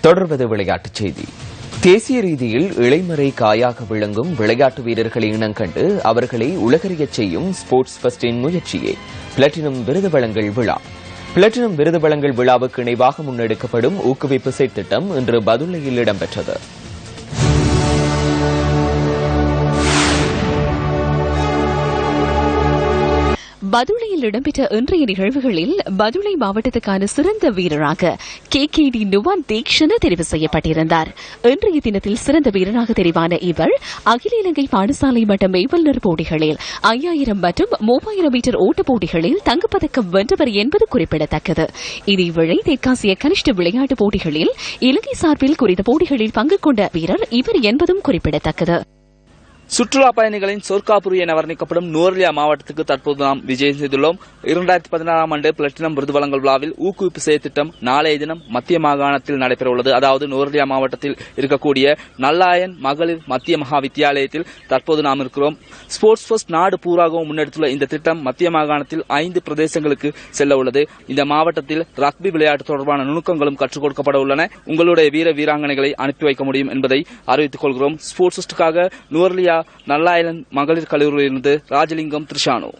தொடர்வது விளையாட்டுச் செய்தி. தேசிய ரீதியில் இளைமறை காயாக விளங்கும் விளையாட்டு வீரர்களை இனங்கண்டு அவர்களை உலகறியச் செய்யும் ஸ்போர்ட்ஸ் ஃபஸ்டின் முயற்சியே. பிளட்டினம் விருது வழங்கல் விழா. பிளட்டினம் விருது வழங்கல் விழாவுக்கு இணைவாக முன்னெடுக்கப்படும் ஊக்குவிப்பு திட்டம் இன்று பதுளையில் இடம்பெற்றது. பதுளையில் இடம்பெற்ற இன்றைய நிகழ்வுகளில் பதுளை மாவட்டத்துக்கான சிறந்த வீரராக K K D Nuwan Theekshana தெரிவு செய்யப்பட்டிருந்தார். இன்றைய தினத்தில் சிறந்த வீரராக தெரிவான இவர் அகில இலங்கை பாடசாலை மட்ட மெய்வல்லுநர் போட்டிகளில் ஐயாயிரம் மற்றும் மூவாயிரம் மீட்டர் ஓட்டப் போட்டிகளில் தங்கப்பதக்கம் வென்றவர் என்பது குறிப்பிடத்தக்கது. இதேவேளை தெற்காசிய கனிஷ்ட விளையாட்டுப் போட்டிகளில் இலங்கை சார்பில் குறித்த போட்டிகளில் பங்கு கொண்ட வீரர் இவர் என்பதும் குறிப்பிடத்தக்கது. சுற்றுலா பயணிகளின் சொர்க்காபுரி என வர்ணிக்கப்படும் நூர்லியா மாவட்டத்துக்கு தற்போது நாம் விஜயம் செய்துள்ளோம். இரண்டாயிரத்தி பதினாறாம் ஆண்டு பிளட்டினம் விருது வழங்கல் விழாவில் ஊக்குவிப்பு செயற்திட்டம் நாளைய தினம் மத்திய மாகாணத்தில் நடைபெற உள்ளது. அதாவது நூர்லியா மாவட்டத்தில் இருக்கக்கூடிய நல்லாயன் மகளிர் மத்திய மகா வித்தியாலயத்தில் தற்போது நாம் இருக்கிறோம். ஸ்போர்ட்ஸ் ஃபர்ஸ்ட் நாடு பூராகவும் முன்னெடுத்துள்ள இந்த திட்டம் மத்திய மாகாணத்தில் ஐந்து பிரதேசங்களுக்கு செல்ல உள்ளது. இந்த மாவட்டத்தில் ரக்பி விளையாட்டு தொடர்பான நுணுக்கங்களும் கற்றுக் கொடுக்கப்பட உள்ளன. உங்களுடைய வீர வீராங்கனைகளை அனுப்பி வைக்க முடியும் என்பதை அறிவித்துக் கொள்கிறோம். ஸ்போர்ட்ஸிஸ்டுக்காக நூர்லியா நல்லாயலன் மகளிர் கல்லூரியிலிருந்து ராஜலிங்கம் திருஷானு.